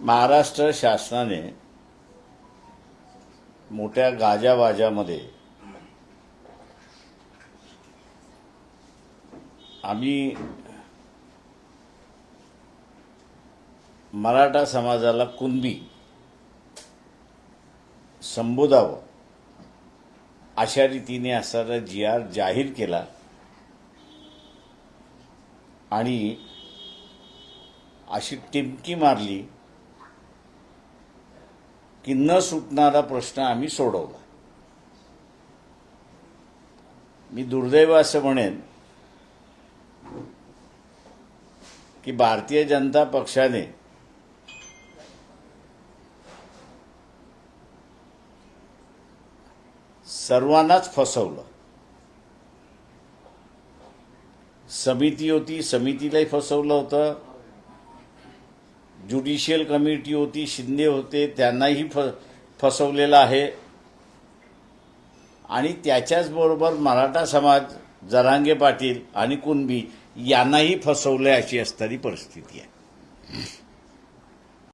महाराष्ट्र शासनाने मोठ्या गाजावाजामध्ये आम्ही मराठा समाजाला कुणबी संबोधावं अशा रीतीने असणारा जी आर जाहीर केला. आणि अशी टिमकी मारली. की न सुटणारा प्रश्न आम्ही सोडवला. मी दुर्दैव असं म्हणेन की भारतीय जनता पक्षाने सर्वांनाच फसवलं. समिती होती समितीलाही फसवलं होतं. ज्युडिशियल कमिटी होती शिंदे होते त्यांनाही फ फसवलेलं आहे. आणि त्याच्याचबरोबर मराठा समाज जरांगे पाटील आणि कुणबी यांनाही फसवले अशी असणारी परिस्थिती आहे.